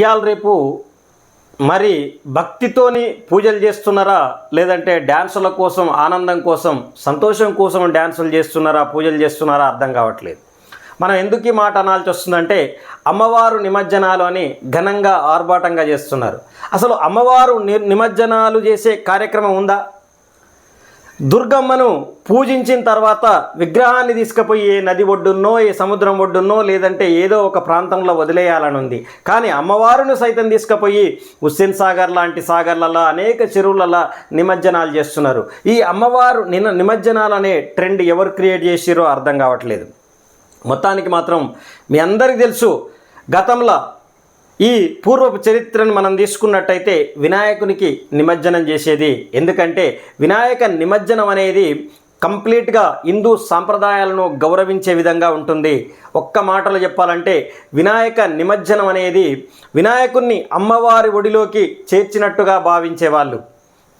ఇవాళ రేపు మరి భక్తితోని పూజలు చేస్తున్నారా? లేదంటే డ్యాన్సుల కోసం ఆనందం కోసం సంతోషం కోసం డ్యాన్సులు చేస్తున్నారా పూజలు చేస్తున్నారా అర్థం కావట్లేదు. మనం ఎందుకు ఈ మాట అనాల్సి వస్తుందంటే అమ్మవారు నిమజ్జనాలు అని ఘనంగా ఆర్భాటంగా చేస్తున్నారు. అసలు అమ్మవారు ని నిమజ్జనాలు చేసే కార్యక్రమం ఉందా? దుర్గమ్మను పూజించిన తర్వాత విగ్రహాన్ని తీసుకుపోయి ఏ నది ఒడ్డున్నో ఏ సముద్రం ఒడ్డున్నో లేదంటే ఏదో ఒక ప్రాంతంలో వదిలేయాలని ఉంది కానీ అమ్మవారును సైతం తీసుకుపోయి హుస్సేన్ సాగర్ లాంటి సాగర్లలో అనేక చెరువులలో నిమజ్జనాలు చేస్తున్నారు. ఈ అమ్మవారు నిన్న నిమజ్జనాలు అనే ట్రెండ్ ఎవరు క్రియేట్ చేసిరో అర్థం కావట్లేదు. మొత్తానికి మాత్రం మీ అందరికీ తెలుసు గతంలో ఈ పూర్వపు చరిత్రను మనం తీసుకున్నట్టయితే వినాయకునికి నిమజ్జనం చేసేది. ఎందుకంటే వినాయక నిమజ్జనం అనేది కంప్లీట్గా హిందూ సాంప్రదాయాలను గౌరవించే విధంగా ఉంటుంది. ఒక్క మాటలు చెప్పాలంటే వినాయక నిమజ్జనం అనేది వినాయకుణ్ణి అమ్మవారి ఒడిలోకి చేర్చినట్టుగా భావించేవాళ్ళు.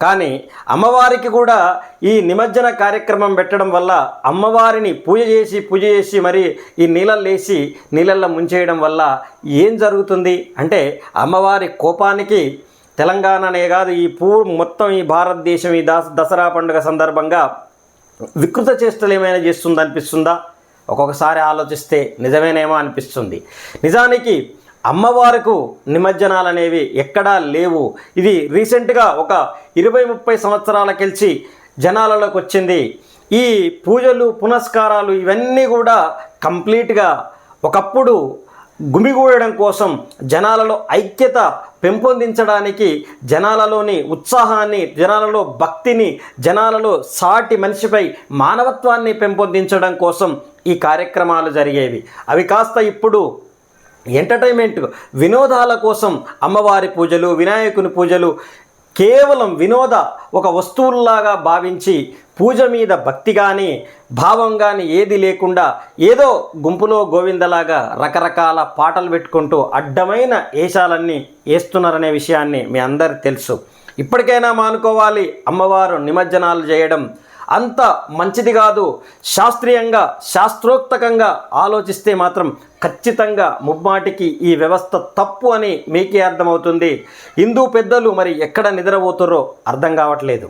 కానీ అమ్మవారికి కూడా ఈ నిమజ్జన కార్యక్రమం పెట్టడం వల్ల అమ్మవారిని పూజ చేసి పూజ చేసి మరి ఈ నీళ్ళల్లో వేసి నీళ్ళల్లో ముంచేయడం వల్ల ఏం జరుగుతుంది అంటే అమ్మవారి కోపానికి తెలంగాణనే కాదు ఈ పూ మొత్తం ఈ భారతదేశం ఈ దాస దసరా పండుగ సందర్భంగా వికృత చేష్టలు ఏమైనా చేస్తుంది అనిపిస్తుందా ఒక్కొక్కసారి ఆలోచిస్తే నిజమేనేమో అనిపిస్తుంది. నిజానికి అమ్మవారికి నిమజ్జనాలు అనేవి ఎక్కడా లేవు. ఇది రీసెంట్గా ఒక ఇరవై ముప్పై సంవత్సరాలకెల్చి జనాలలోకి వచ్చింది. ఈ పూజలు పునస్కారాలు ఇవన్నీ కూడా కంప్లీట్గా ఒకప్పుడు గుమిగూడడం కోసం జనాలలో ఐక్యత పెంపొందించడానికి జనాలలోని ఉత్సాహాన్ని జనాలలో భక్తిని జనాలలో సాటి మనిషిపై మానవత్వాన్ని పెంపొందించడం కోసం ఈ కార్యక్రమాలు జరిగేవి. అవి కాస్త ఇప్పుడు ఎంటర్టైన్మెంట్ వినోదాల కోసం అమ్మవారి పూజలు వినాయకుని పూజలు కేవలం వినోద ఒక వస్తువుల్లాగా భావించి పూజ మీద భక్తి కానీ భావం కానీ ఏది లేకుండా ఏదో గుంపులో గోవిందలాగా రకరకాల పాటలు పెట్టుకుంటూ అడ్డమైన వేషాలన్నీ వేస్తున్నారనే విషయాన్ని మీ అందరు తెలుసు. ఇప్పటికైనా మానుకోవాలి అమ్మవారు నిమజ్జనాలు చేయడం. అంత మంచిది కాదు. శాస్త్రీయంగా శాస్త్రోక్తకంగా ఆలోచిస్తే మాత్రం ఖచ్చితంగా ముమ్మాటికి ఈ వ్యవస్థ తప్పు అని మీకే అర్థమవుతుంది. హిందూ పెద్దలు మరి ఎక్కడ నిద్రపోతుర్రో అర్థం కావట్లేదు.